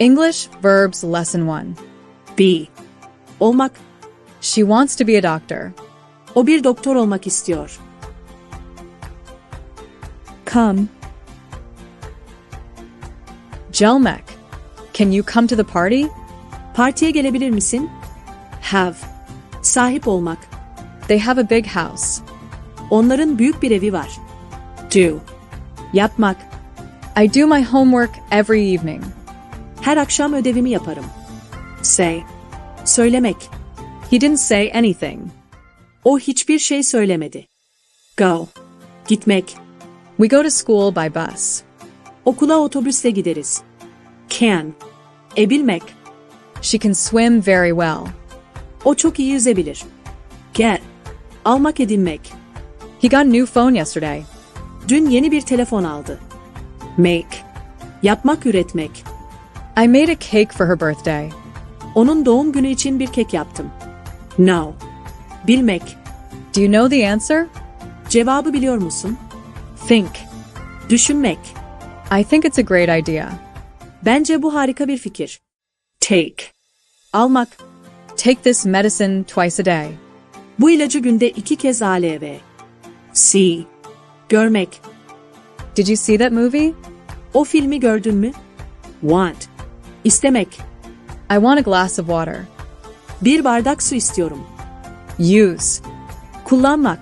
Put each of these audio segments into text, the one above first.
English Verbs Lesson 1. Be. Olmak. She wants to be a doctor. O bir doktor olmak istiyor. Come. Jelmek. Can you come to the party? Partiye gelebilir misin? Have. Sahip olmak. They have a big house. Onların büyük bir evi var. Do. Yapmak. I do my homework every evening. Her akşam ödevimi yaparım. Say. Söylemek. He didn't say anything. O hiçbir şey söylemedi. Go. Gitmek. We go to school by bus. Okula otobüsle gideriz. Can. Ebilmek. She can swim very well. O çok iyi yüzebilir. Get. Almak edinmek. He got a new phone yesterday. Dün yeni bir telefon aldı. Make. Yapmak üretmek. I made a cake for her birthday. Onun doğum günü için bir kek yaptım. Know. Bilmek. Do you know the answer? Cevabı biliyor musun? Think. Düşünmek. I think it's a great idea. Bence bu harika bir fikir. Take. Almak. Take this medicine twice a day. Bu ilacı günde iki kez ALV. See. Görmek. Did you see that movie? O filmi gördün mü? Want. İstemek. I want a glass of water. Bir bardak su istiyorum. Use. Kullanmak.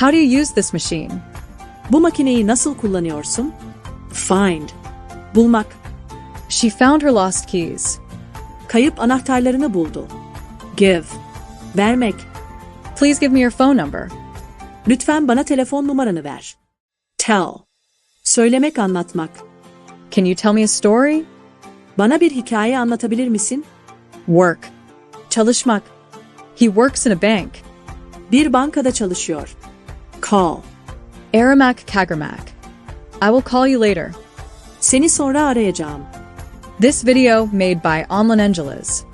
How do you use this machine? Bu makineyi nasıl kullanıyorsun? Find. Bulmak. She found her lost keys. Kayıp anahtarlarını buldu. Give. Vermek. Please give me your phone number. Lütfen bana telefon numaranı ver. Tell. Söylemek anlatmak. Can you tell me a story? Bana bir hikaye anlatabilir misin? Work. Çalışmak. He works in a bank. Bir bankada çalışıyor. Call. Aramak Kagramak. I will call you later. Seni sonra arayacağım. This video made by Omlan Angeles.